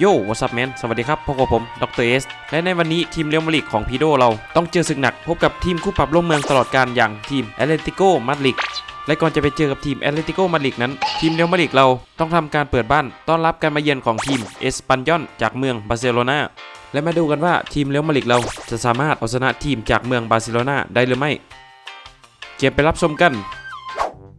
โย่วอ s ั p แมนสวัสดีครับพบกับผมดรเอสและในวันนี้ทีมเรียวมาริกของพีโดเราต้องเจอศึกหนัก พบกับทีมคู่ปรับร่วมเมืองตลอดการอย่างทีมแอตเลติโกมาดริดและก่อนจะไปเจอกับทีมแอตเลติโกมาดริดนั้น ทีมเรียวมาริกเราต้องทำการเปิดบ้าน ต้อนรับการมาเยือนของทีมเอสปันยอนจากเมืองบาร์เซโลนาและมาดูกันว่าทีมเรียวมาริกเราจะสามารถเอาชนะทีมจากเมืองบาร์เซโลนาได้หรือไม่เกมไปรับชมกัน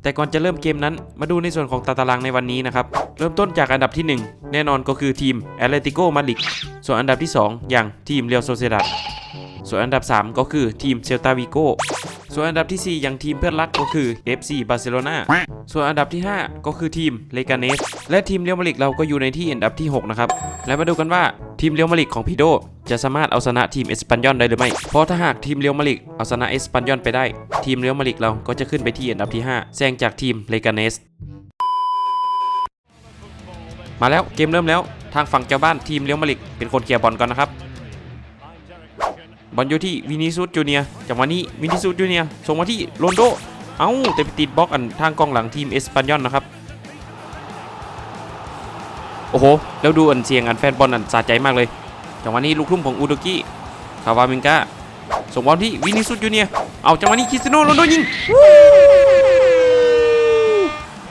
แต่ก่อนจะเริ่มเกมนั้น มาดูในส่วนของตารางในวันนี้นะครับ เริ่มต้นจากอันดับที่ 1 แน่นอนก็คือทีมแอตเลติโกมาดริดส่วนอันดับที่ 2 อย่างทีมเรียวโซเซดัดส่วนอันดับ 3 ก็คือทีมเซลตาวิโก ส่วนอันดับที่ 4 อย่างทีมเพื่อนรักก็คือ FC บาร์เซโลนาส่วนอันดับที่ 5 ก็คือทีมเลกาเนสและทีมเรียวมาริดเราก็อยู่ในที่อันดับที่ 6 นะครับ และมาดูกันว่าทีมเรียวมาริดของพีโดจะสามารถเอาชนะทีมเอสปันยอนได้หรือไม่ เพราะถ้าหากทีมเรียวมาริดเอาชนะเอสปันยอนไปได้ ทีมเรียวมาริดเราก็จะขึ้นไปที่อันดับที่ 5แซงจากทีมเลกาเนสมาแล้วเกมเริ่มแล้วทางฝั่งเจ้าบ้านทีมเลี้ยวมาลิกเป็นคนเคลียร์บอลก่อนนะครับ บอลอยู่ที่วินิซุสจูเนียจังหวะนี้วินิซุสจูเนียส่งมาที่โรนโด เอ้าแต่ไปติดบล็อกอันทางกองหลังทีมเอสปันยอนนะครับ โอ้โห แล้วดูอันเสียงอันแฟนบอลอันสะใจมากเลย จังหวะนี้ลูกทุ่มของอูโดกิคาวามิงกาส่งบอลที่วินิซุสจูเนียเอาจังหวะนี้คริสเตียโนโรนโดยิง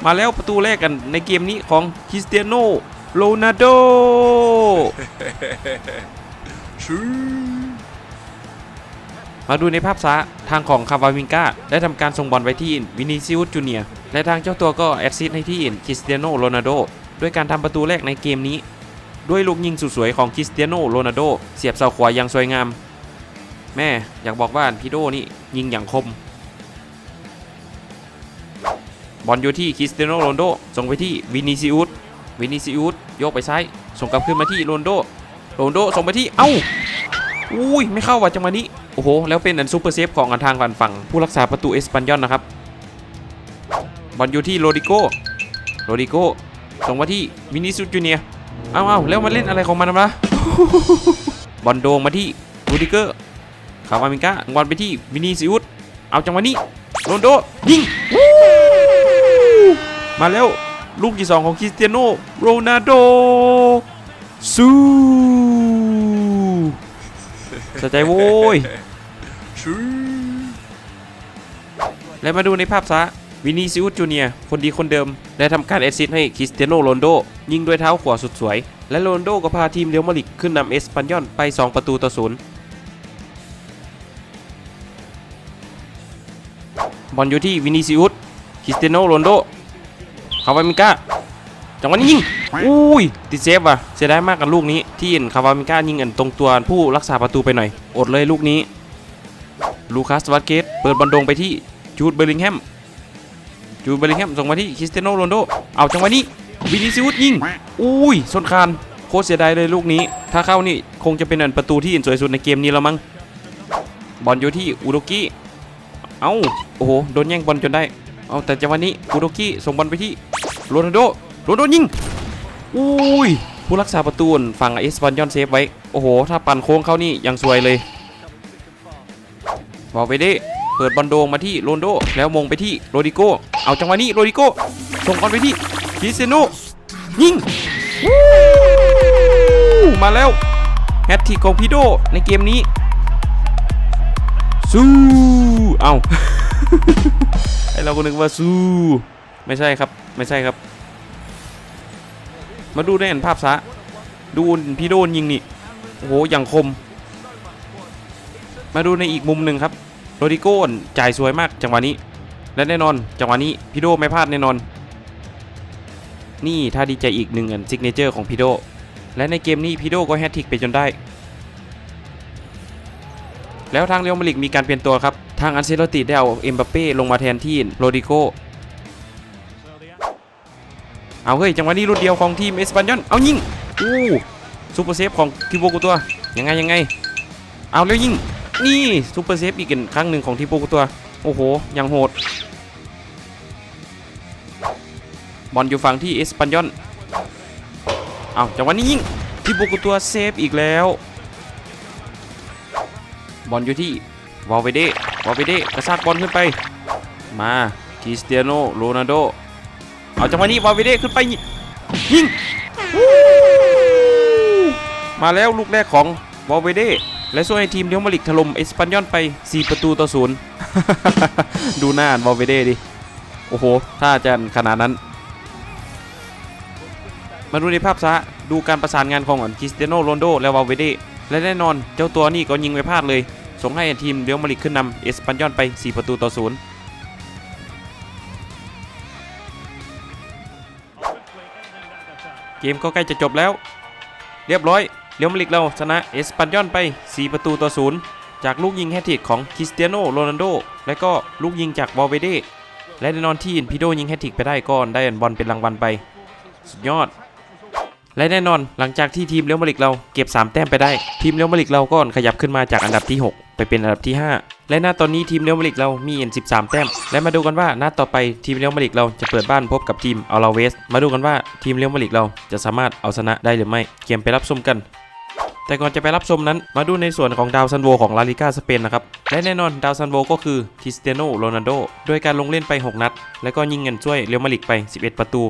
มาแล้วประตูแรกกันในเกมนี้ของคริสเตียโนโรนัลโด มาดูในภาพช้าทางของคาวาวิงกาได้ทำการส่งบอลไว้ที่วินิซิอุสจูเนียร์และทางเจ้าตัวก็แอดซิสให้ที่คริสเตียโนโรนัลโดด้วยการทำประตูแรกในเกมนี้ ด้วยลูกยิงสุดสวยของคริสเตียโนโรนัลโดเสียบเสาขวาอย่างสวยงาม แม่อยากบอกว่าพี่โดนี่ยิงอย่างคม บอลอยู่ที่คริสเตียโนโรนลโดส่งไปที่วินิซิอุสวินิซิอุสโยกไปซ้าย ส่งกลับขึ้นมาที่โรนโด โรนโดส่งไปที่ เอ้า อุ้ย ไม่เข้าว่ะจังหวะนี้ โอ้โห แล้วเป็นอันซูเปอร์เซฟของอันทางฝั่งฝั่ง ผู้รักษาประตูเอสปันยอนนะครับ บอลอยู่ที่โรดิโกโรดิโกส่งมาที่วินิสุจูเนียเอ้าเอ้าแล้วมาเล่นอะไรของมันนะบอลโดงมาที่โรดิเกอร์คาวามิงกาบอลไปที่วินิซิอุสเอาจังหวะนี้โรนโดยิง มาแล้วลูกที่สองของคริสเตียโนโรนัลโดซู สะใจโว้ยและมาดูในภาพซะวินิซิอุสจูเนียร์คนดีคนเดิม ได้ทำการแอสซิสต์ให้คริสเตียโนโรนลโด ยิงด้วยเท้าขวาสุดสวย และโรนลโดก็พาทีมเรอัลมาดริดขึ้นนำเอสปันยอนไป 2 ประตูต่อศูนย์บอลอยู่ที่วินิซิอุสคริสเตียโนโรนลโดคาวามิก้า จังหวะนี้ยิงอุ้ยติดเซฟว่ะเสียดายมากกับลูกนี้ที่เห็นคาวามิก้ายิงอันตรงตัวผู้รักษาประตูไปหน่อย อดเลยลูกนี้ ลูคัสวัตเกตเปิดบอลโดงไปที่จูดเบลลิงแฮมจูดเบลลิงแฮมส่งมาที่คริสเตียโนโรนโดเอาจังหวะนี้วินิซิอุสยิงอุ้ยส้นคานโคตรเสียดายเลยลูกนี้ ถ้าเข้านี่คงจะเป็นอันประตูที่สวยสุดในเกมนี้แล้วมั้งบอลอยู่ที่อุโดกิเอ้าโอ้โหโดนแย่งบอลจนได้เอาแต่จังหวะนี้อุโดกิส่งบอลไปที่โรนัลโด โรนัลโดยิงอุ้ยผู้รักษาประตูฝั่งเอสปันยอนเซฟไว้ โอ้โห ถ้าปั่นโค้งเข้านี่ยังสวยเลยบอลไปดิเปิดบอลโดงมาที่โรนโด แล้วมงไปที่โรดิโกเอาจังหวะนี้โรดิโกส่งบอลไปที่คริสเตียโนยิงมาแล้วแฮตทริกของพีโดในเกมนี้สู้เอาไอเราก็นึกว่าสู้ไม่ใช่ครับ ไม่ใช่ครับ มาดูได้เห็นภาพซะดูพี่โดนยิงนี่โอ้โหอย่างคม มาดูในอีกมุมหนึ่งครับโรดิโก้จ่ายสวยมากจังหวะนี้ และแน่นอนจังหวะนี้พี่โดไม่พลาดแน่นอน นี่ถ้าดีใจอีกหนึ่งอันซิกเนเจอร์ของพี่โดและในเกมนี้พี่โดก็แฮตทิกไปจนได้ แล้วทางเรอัลมาดริดมีการเปลี่ยนตัวครับทางอันเซโลติได้เอาเอ็มบัปเป้ลงมาแทนที่โรดิโก เอาเฮ้ยจังหวะนี้รุ่นเดียวของทีมเอสปันยอนเอายิงอู้ซูเปอร์เซฟของทีโบกุตัวยังไงยังไง เอาแล้วยิงนี่ซูเปอร์เซฟอีกครั้งหนึ่งของทีโบกุตัวโอ้โหยังโหดบอลอยู่ฝั่งที่เอสปันยอนเอาจังหวะนี้ยิงทีโบกุตัวเซฟอีกแล้วบอลอยู่ที่วอลเวเดวอลเวเดกระซากบอลขึ้นไป มาคริสเตียโนโรนัลโด เอาจังหวะนี้วาเวเดขึ้นไปยิงมาแล้วลูกแรกของวอลเวเดและช่วยให้ทีมเลี้ยวมาลิกถล่มเอสปันยอนไป 4 ประตูต่อศูนย์ดูหน้าวอลเวเดดิ โอ้โห ถ้าจะขนาดนั้น มาดูในภาพซะดูการประสานงานของคริสเตียโนโรนโดและวาลเวเดและแน่นอนเจ้าตัวนี้ก็ยิงไปพลาดเลย ส่งให้ทีมเรียวมาดริดขึ้นนำเอสปันยอนไป 4 ประตูต่อศูนย์ เกมก็ใกล้จะจบแล้ว เรียบร้อยเรียวมาดริดเราชนะเอสปันยอนไป 4 ประตูต่อศูนย์จากลูกยิงแฮตทริกของคริสเตียโนโรนัลโดและก็ลูกยิงจากวาลเวเดและแน่นอนที่อินพิโดยิงแฮตทริกไปได้ก็ได้บอลเป็นรางวัลไป สุดยอด และแน่นอนหลังจากที่ทีมเลี้ยวมาลิกเราเก็บ 3 แต้มไปได้ ทีมเลี้ยวมาลิกเราก็ขยับขึ้นมาจากอันดับที่ 6 ไปเป็นอันดับที่ 5 และณตอนนี้ทีมเลวมาลิกเรามีเอ็น13 แต้ม และมาดูกันว่าณต่อไปทีมเลวมาลิกเราจะเปิดบ้านพบกับทีมอัลลาเวส มาดูกันว่าทีมเลวมาลิกเราจะสามารถเอาชนะได้หรือไม่ เกมไปรับชมกันแต่ก่อนจะไปรับชมนั้นมาดูในส่วนของดาวซันโวของลาลิก้าสเปนนะครับ และแน่นอนดาวซันโวก็คือคริสเตียโนโรนัลโดโดยการลงเล่นไป 6 นัด และก็ยิงเงินช่วยเรียวมาลิกไป 11 ประตู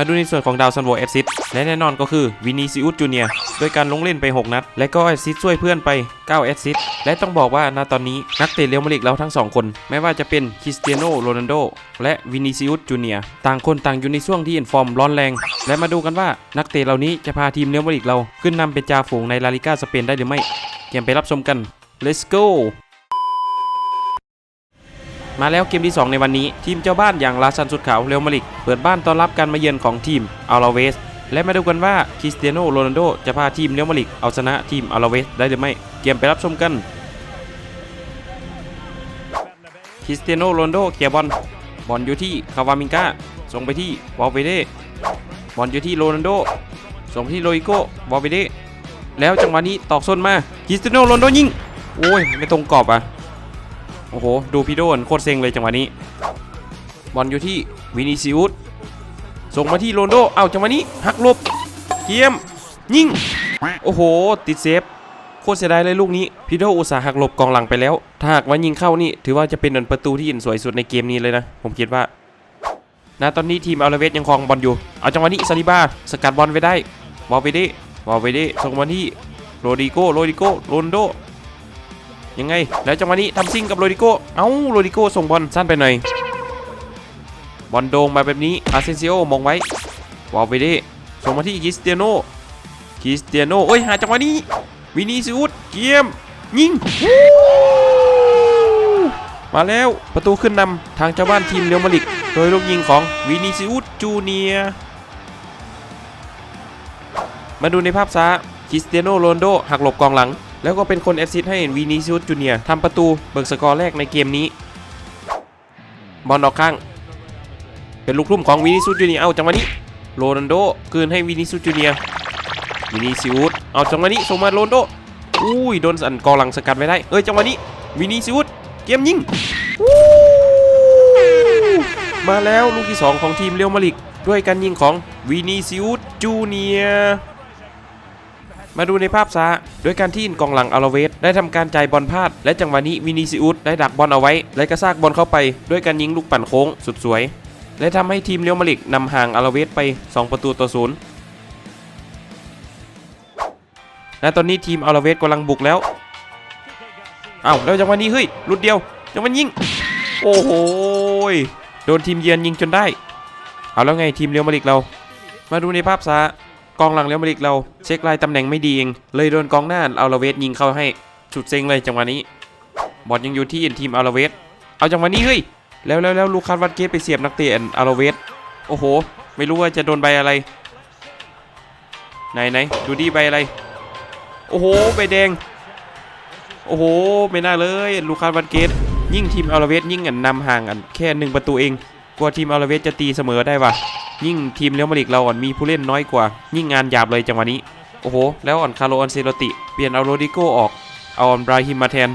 มาดูในส่วนของดาวซันโวแอซิสต์และแน่นอนก็คือวินิซิอุสจูเนียด้วยการลงเล่นไป 6 นัด และก็แอซิสต์ช่วยเพื่อนไป 9 แอซิสต์และต้องบอกว่าณตอนนี้นักเตะเรอัลมาดริดเราทั้ง 2 คน ไม่ว่าจะเป็นคริสเตียโนโรนัลโดและวินิซิอุสจูเนียต่างคนต่างอยู่ในช่วงที่อินฟอร์มร้อนแรง และมาดูกันว่านักเตะเหล่านี้จะพาทีมเรอัลมาดริดเราขึ้นนำเป็นจ่าฝูงในลาลิก้าสเปนได้หรือไม่เกมไปรับชมกัน let's go มาแล้วเกมที่ 2 ในวันนี้ ทีมเจ้าบ้านอย่างลาซันสุดขาวเรอัลมาดริดเปิดบ้านต้อนรับการมาเยือนของทีมอัลลาเวสและมาดูกันว่าคริสเตียโนโรนัลโดจะพาทีมเรอัลมาดริดเอาชนะทีมอัลลาเวสได้หรือไม่เกมไปรับชมกันคริสเตียโนโรนัลโดเกียบอลบอลอยู่ที่คาวามิงกาส่งไปที่วอลเวเดบอลอยู่ที่โรนัลโดส่งไปที่โรอิโกวอลเวเดแล้วจังหวะนี้ตอกส้นมาคริสเตียโนโรนัลโดยิงโอ้ยไม่ตรงกรอบอะ โอ้โห ดูพี่โดนโคตรเซ็งเลยจังหวะนี้ บอลอยู่ที่วินิซิอุสส่งมาที่โรนโด เอาจังหวะนี้หักลบเกียม ยิง โอ้โห ติดเซฟโคตรเสียดายเลยลูกนี้พีโดอุตสาห์หักหลบกองหลังไปแล้ว ถ้าหากว่ายิงเข้านี่ ถือว่าจะเป็นประตูที่ยินสวยสุดในเกมนี้เลยนะ ผมคิดว่าณตอนนี้ทีมอัลเวสยังครองบอลอยู่ เอาจังหวะนี้ซาลิบาสกัดบอลไว้ได้วอลเวเดวอลเวเดส่งมาที่โรดิโกโรดิโกโรนโด ยังไง แล้วจังหวะนี้ทำซิ่งกับโรดิโกเอ้าโรดิโกส่งบอลสั้นไปหน่อยบอลโด่งมาแบบนี้อาเซนซิโอมองไว้วอลเวเดส่งมาที่คริสเตียโนคริสเตียโนโอ้ยหาจังหวะนี้ วินิซิอุสเกียม ยิง มาแล้วประตูขึ้นนำทางเจ้าบ้านทีมเรอัลมาดริดโดยลูกยิงของวินิซิอุสจูเนียมาดูในภาพช้าคริสเตียโนโรนโดหักหลบกองหลัง แล้วก็เป็นคนแอสซิสต์ให้วินิซิอุสจูเนียทำประตูเบิกสกอร์แรกในเกมนี้ บอลออกข้าง เป็นลูกทุ่มของวินิซิอุสจูเนียเอาจังหวะนี้โรนัลโดคืนให้วินิซิอุสจูเนียวินิซิอุสเอาจังหวะนี้ส่งมาโรนัลโดอุ้ยโดนสันกอหลังสกัดไว้ได้เอ้ยจังหวะนี้วินิซิอุสเกมยิงมาแล้วลูกที่ 2 ของทีมเรอัลมาริดด้วยการยิงของวินิซิอุสจูเนีย มาดูในภาพช้าโดยการที่กองหลังอาราเวสได้ทำการจ่ายบอลพลาด และจังหวะนี้วินิซิอุสได้ดักบอลเอาไว้ และกระซากบอลเข้าไป ด้วยการยิงลูกปั่นโค้งสุดสวย และทำให้ทีมเรียวมาดริกนำห่างอาราเวสไป 2 ประตูต่อศูนย์และตอนนี้ทีมอาราเวสกำลังบุกแล้วอ้าวแล้วจังหวะนี้เฮ้ยลุดเดียวจังหวะยิงโอ้โหโดนทีมเยือนยิงจนได้ เอาแล้วไงทีมเรียวมาดริกเรา มาดูในภาพช้า กองหลังเรอัลมาดริดเราเช็คลายตำแหน่งไม่ดีเอง เลยโดนกองหน้าอัลาเวสยิงเข้าให้สุดเซ็งเลยจังหวะนี้ บอลยังอยู่ที่ทีมอัลาเวสเอาจังหวะนี้เฮ้ยแล้วแล้วแล้วลูคัสวัดเกตไปเสียบนักเตะอัลาเวสโอ้โห ไม่รู้ว่าจะโดนใบอะไร ไหนไหนดูดีใบอะไร โอ้โหใบแดง โอ้โหไม่น่าเลยลูคัสวัดเกตยิ่งทีมอัลาเวสยิ่งอันนำห่างอันแค่หนึ่งประตูเองกลัวทีมอัลาเวสจะตีเสมอได้วะ ยิ่งทีมเรอัลมาดริดเราอ่อนมีผู้เล่นน้อยกว่า ยิ่งงานหยาบเลยจังหวะนี้ โอ้โห แล้วอ่อนคาร์โลอันเซโลติ เปลี่ยนเอาโรดิโกออก เอาอันบราฮิมมาแทน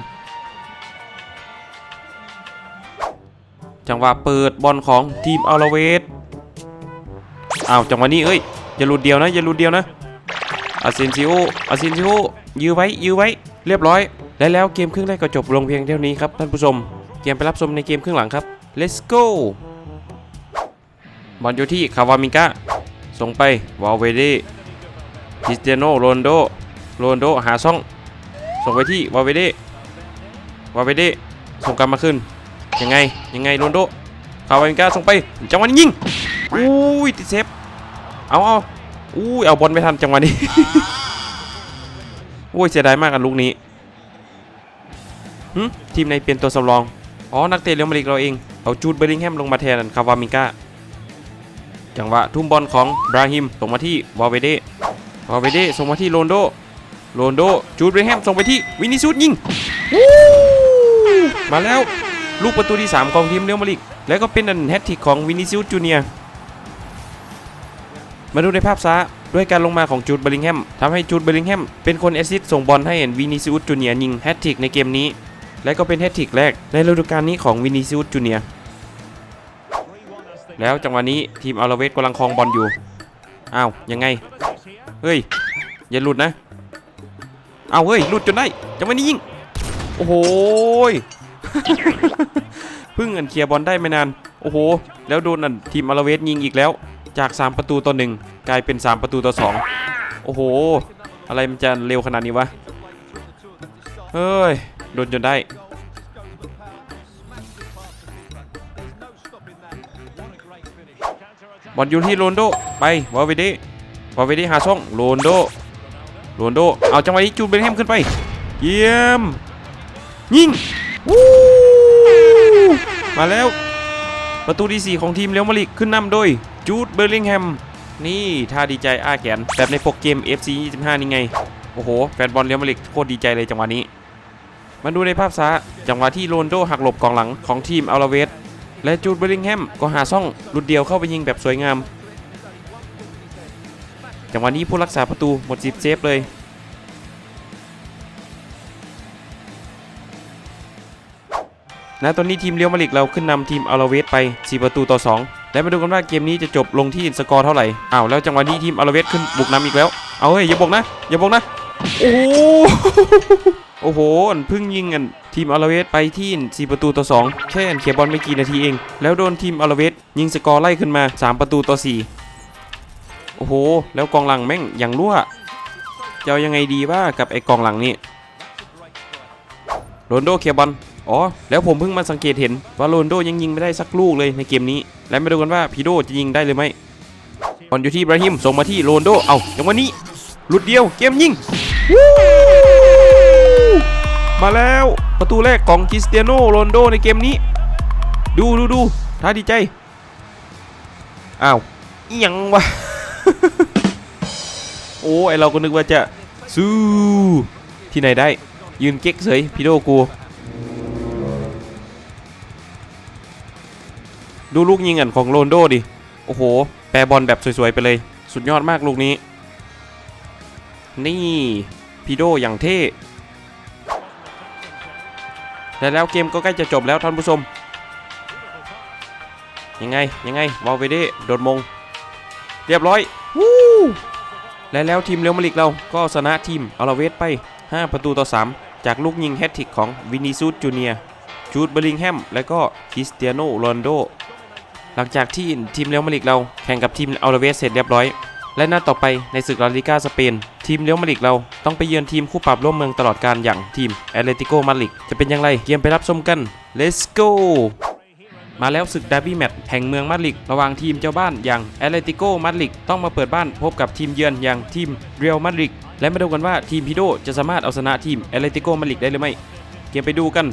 จังหวะเปิดบอลของทีมอัลลาเวสอ้าวจังหวะนี้เอ้ยอย่าหลุดเดียวนะอย่าหลุดเดียวนะอาเซนซิโออาเซนซิโอยื้อไว้ยื้อไว้เรียบร้อย และแล้วเกมครึ่งแรกก็จบลงเพียงเท่านี้ครับท่านผู้ชมเกมไปรับชมในเกมครึ่งหลังครับ let's go บอลอยู่ที่คาวามิงกาส่งไปวาลเวเดคริสเตียโนโรนโดโรนโดหาช่อง ส่งไปที่วาลเวเดวาลเวเดส่งกลับมาขึ้น ยังไงยังไงโรนโดคาวาวิงกาส่งไปจังหวะนี้ยิงอุ้ยติดเซฟเอาเอาอุ้ยเอาบอลไม่ทันจังหวะนี้โอ้ยเสียดายมากกันลูกนี้หึทีมในเปลี่ยนตัวสำรอง อ๋อ นักเตะเรอัลมาดริดเราเอง เอาจูดเบอร์ลิงแฮมลงมาแทนคาวามิงกา จังหวะทุ่มบอลของบราฮิมส่งมาที่วาลเวเดวาลเวเดส่งมาที่โรนโดโรนโดจูดเบอร์ลิงแฮมส่งไปที่วินิซูสยิงมาแล้วลูกประตูที่ 3 ของทีมเรอัลมาดริดแล้วก็เป็นอันแฮตทริกของวินิซิอุสจูเนียมาดูในภาพช้าด้วยการลงมาของจูดเบร์ลิงแฮมทำให้จูดเบร์ลิงแฮมเป็นคนแอสซิสต์ส่งบอลให้เห็นวินิซิอุสจูเนียยิงแฮตทริกในเกมนี้ และก็เป็นแฮตทริกแรกในฤดูกาลนี้ของวินิซิอุสจูเนีย แล้วจังหวะนี้ทีมอัลเวสกำลังครองบอลอยู่ อ้าวยังไง เฮ้ยอย่าหลุดนะอ้าวเฮ้ยหลุดจนได้จังหวะนี้ยิง โอ้โหเพิ่งเงินเคลียร์บอลได้ไม่นาน โอ้โห แล้วโดนอันทีมอาราเวสยิงอีกแล้ว จาก 3 ประตูต่อหนึ่งกลายเป็น 3 ประตูต่อ 2 โอ้โห อะไรมันจะเร็วขนาดนี้วะ เฮ้ย โดนจนได้ บอลอยู่ที่โรนโดไปวาเวเดวาเวเดหาช่องโรนโดโรนโดเอาจังหวะนี้จูดเบนแฮมขึ้นไป เยี่ยม ยิงวู้มาแล้ว ประตูที่ 4 ของทีมเรอัลมาดริดขึ้นนำโดยจูดเบอร์ลิงแฮมนี่ท่าดีใจอ้าแขนแบบในโปรเกม FC 25 นี่ไง โอ้โห แฟนบอลเรอัลมาดริดโคตรดีใจเลยจังหวะนี้ มาดูในภาพช้าจังหวะที่โรนโดหักหลบกองหลังของทีมอัลลาเวส และจูดเบอร์ลิงแฮมก็หาซ่องหลุดเดียวเข้าไปยิงแบบสวยงาม จังหวะนี้ผู้รักษาประตูหมดสิบเซฟเลยณตอนนี้ทีมเรียวมาดริดเราขึ้นนำทีมอัลลาเวสไป 4 ประตูต่อ 2 และมาดูกันว่าเกมนี้จะจบลงที่สกอร์เท่าไหร่ อ้าวแล้วจังหวะนี้ทีมอัลลาเวสขึ้นบุกนำอีกแล้ว เอาเฮ้ยอย่าบอกนะอย่าบอกนะ โอ้ โอ้โหเพิ่งยิงกันทีมอัลาเวสไปที่ 4 ประตูต่อ 2 แค่อันเคลียบอลไม่กี่นาทีเอง แล้วโดนทีมอัลาเวสยิงสกอร์ไล่ขึ้นมา 3 ประตูต่อ 4 โอ้โห แล้วกองหลังแม่งย่างรั่วจะยังไงดีว่ากับไอ้กองหลังนี่โรนลโดเคลียบอลอ๋อ แล้วผมเพิ่งมาสังเกตเห็นว่าโรนลโดยังยิงไม่ได้สักลูกเลยในเกมนี้ และมาดูกันว่าพีโดจะยิงได้หรือไม่บอลอยู่ที่บราฮิมส่งมาที่โรนลโด เอาจังหวะนี้หลุดเดียวเกมยิงวู้ มาแล้วประตูแรกของคริสเตียโนโรนโดในเกมนี้ ดูดูดูท้าดีใจอ้าวอิหยังวะโอ้ไอเราก็นึกว่าจะสู้ที่ไหนได้ ยืนเก๊กเฉยพีโดกูดูลูกยิงอันของโรนโดดิ โอ้โห แปรบอลแบบสวยๆ ไปเลย สุดยอดมากลูกนี้ นี่ พีโดอย่างเท่ และแล้วเกมก็ใกล้จะจบแล้วท่านผู้ชม ยังไงยังไงวอลเวเดโดดมง เรียบร้อยวู้และแล้วทีมเรอัลมาดริดเราก็ชนะทีมอาราเวสไป 5 ประตูต่อ 3 จากลูกยิงแฮตทริกของวินิซูสจูเนียจูดเบลิงแฮม และก็คริสเตียโนโรนโด หลังจากที่ทีมเรอัลมาดริดเราแข่งกับทีมอาราเวสเสร็จเรียบร้อย และนัดต่อไปในศึกลาลิก้าสเปน ทีมเรอัลมาริดเราต้องไปเยือนทีมคู่ปรับร่วมเมืองตลอดการอย่างทีมแอตเลติโกมาริดจะเป็นอย่างไรเกมไปรับชมกัน let's go มาแล้วศึกดาร์บี้แมตช์แห่งเมืองมาดริดระหว่างทีมเจ้าบ้านอย่างแอตเลติโกมาดริดต้องมาเปิดบ้านพบกับทีมเยือนอย่างทีมเรอัลมาดริดและมาดูกันว่าทีมพิโดจะสามารถเอาชนะทีมแอตเลติโกมาดริดได้หรือไม่เกมไปดูกัน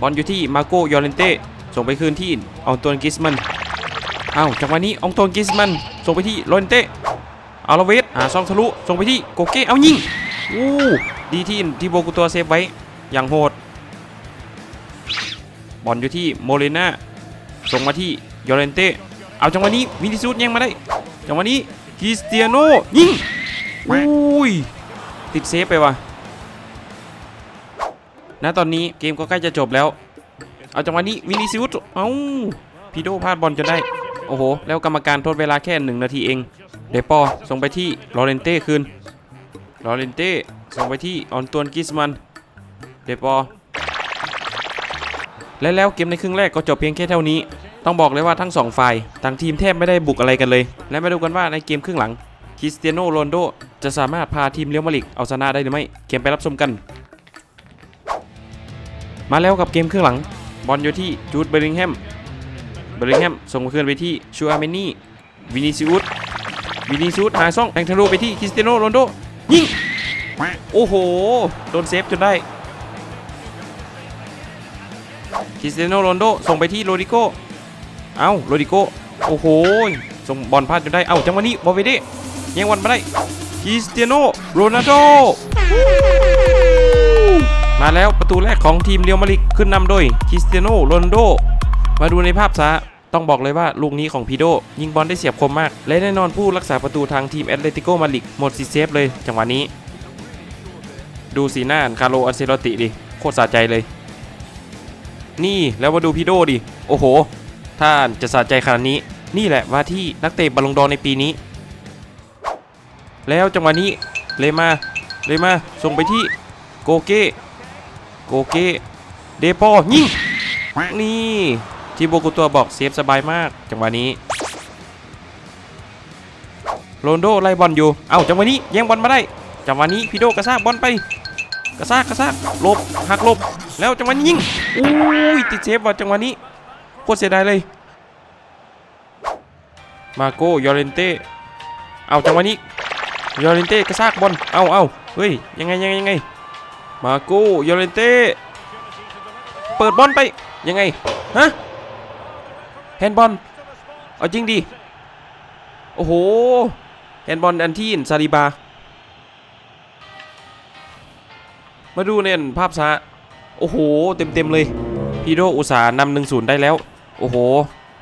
บอลอยู่ที่มาโกยอร์เรนเต้ส่งไปคืนที่อองตวนกิสมันอ้าวจังหวะนี้อองตวนกิสมันส่งไปที่โรนเต้ อาราเวสหาซองทะลุส่งไปที่โกเก้เอายิงอู้ดีที่ที่โบกุตัวเซฟไว้อย่างโหดบอลอยู่ที่โมเรน่าส่งมาที่ยอร์เรนเต้เอาจังหวะนี้วินิซูสยังมาได้จังหวะนี้คริสเตียโนยิงอุ้ยติดเซฟไปว่ะณตอนนี้เกมก็ใกล้จะจบแล้ว เอาจังหวะนี้วินิซูสเอ้าพีโดพลาดบอลจนได้ โอ้โห แล้วกรรมการทดเวลาแค่หนึ่งนาทีเอง เดปอส่งไปที่ลอเรนเต้คืนลอเรนเต้ส่งไปที่ออนตวนกิสมัน เดปอ และแล้วเกมในครึ่งแรกก็จบเพียงแค่เท่านี้ ต้องบอกเลยว่าทั้งสองฝ่ายต่างทีมแทบไม่ได้บุกอะไรกันเลย และมาดูกันว่าในเกมครึ่งหลังคริสเตียโนโรนโดจะสามารถพาทีมเลี้ยวมาดริกเอาชนะได้หรือไม่ เกมไปรับชมกัน มาแล้วกับเกมครึ่งหลัง บอลอยู่ที่จูดเบริงแฮม เบริงแฮมส่งคืนไปที่ชูอาเมนี่ วินิซิอุส วินิซิอุสหาช่องแทงทะลุไปที่คริสเตียโนโรนโดยิงโอ้โห โดนเซฟจนได้คริสเตียโนโรนโดส่งไปที่โรดิโกเอ้าโรดิโกโอ้โหส่งบอลพลาดจนได้เอ้าจังหวะนี้บอลเวเดแย่งบอลมาได้คริสเตียโนโรนัลโดมาแล้วประตูแรกของทีมเรียวมาดริกขึ้นนำโดยคริสเตียโนโรนโดมาดูในภาพซะ ต้องบอกเลยว่าลูกนี้ของพีโดยิงบอลได้เสียบคมมาก และแน่นอนผู้รักษาประตูทางทีมแอตเลติโกมาดริกหมดสิเซฟเลยจังหวะนี้ ดูสีหน้าคาร์โลอันเซโลติดิโคตรสะใจเลย นี่แล้วมาดูพีโดดิโอ้โหถ้านจะสะใจขนาดนี้ นี่แหละว่าที่นักเตะบอลลงดอในปีนี้ แล้วจังหวะนี้เลยมาเลยมาส่งไปที่โกเก้โกเก้เดปอยิงนี่ ทีโบกุตัวบอกเซฟสบายมาก จังหวะนี้โรนโดไล่บอลอยู่ เอ้าจังหวะนี้แย่งบอลมาได้ จังหวะนี้พีโดกระซากบอลไป กระซากกระซากลบหักลบ แล้วจังหวะนี้ยิง อุ้ยติดเซฟว่ะจังหวะนี้โคตรเสียดายเลย มาโกยอเรนเต้ เอาจังหวะนี้ยอเรนเต้กระซากบอล เอาเอาเฮ้ยยังไงยังไงยังไง มาโกยอเรนเต้ เปิดบอลไปยังไง ฮะ แฮนด์บอลเอาจริงดิโอ้โหแฮนด์บอลอันที่ซาลีบา มาดูเนี่ยภาพช้โอ้โห เต็มเต็มเลยพีโดอุตสาห์นำหนึได้แล้ว โอ้โห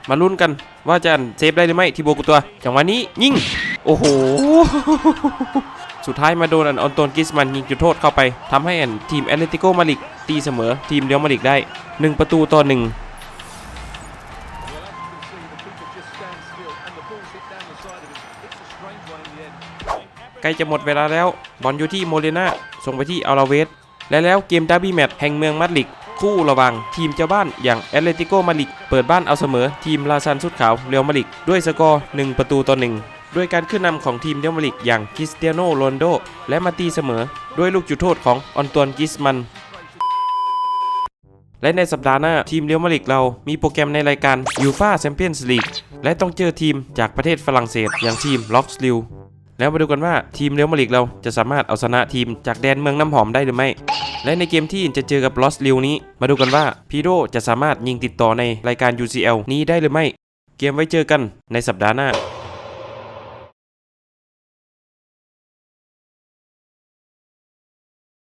มาลุ้นกันว่าจะเซฟได้หรือไม่ทีโบกุตัวจังหวะนี้ยิงโอ้โห สุดท้ายมาโดนอันออนตนกิสมันยิงจุดโทษเข้าไปทำให้อันทีมแอตเลติโกมาลิกตีเสมอทีมเดียวมาลิกได้ 1 ประตูต่อ1 ใกล้จะหมดเวลาแล้ว บอลอยู่ที่โมเรนาส่งไปที่อัลาเวส และแล้วเกมดาร์บี้แมตช์แห่งเมืองมาดริดคู่ระว่างทีมเจ้าบ้านอย่างแอตเลติโกมาดริดเปิดบ้านเอาเสมอทีมลาซันสุดขาวเรียวมาดริดด้วยสกอร์ 1 ประตูต่อหนึ่งด้วยการขึ้นนำของทีมเรียมาดริดอย่างคริสเตียโนโรนโด และมาตีเสมอ ด้วยลูกจุดโทษของออนตวนกิสมัน และในสัปดาห์หน้าทีมเรียมาดริดเรามีโปรแกรมในรายการยูฟาแชมเปี้ยนส์ลีกและต้องเจอทีมจากประเทศฝรั่งเศสอย่างทีมล็อกสลิว แล้วมาดูกันว่าทีมเรียวมาลิกเราจะสามารถเอาชนะทีมจากแดนเมืองน้ำหอมได้หรือไม่ และในเกมที่จะเจอกับลอสเลียวนี้ มาดูกันว่าพีโดจะสามารถยิงติดต่อในรายการ UCL นี้ได้หรือไม่ เกมไว้เจอกันในสัปดาห์หน้า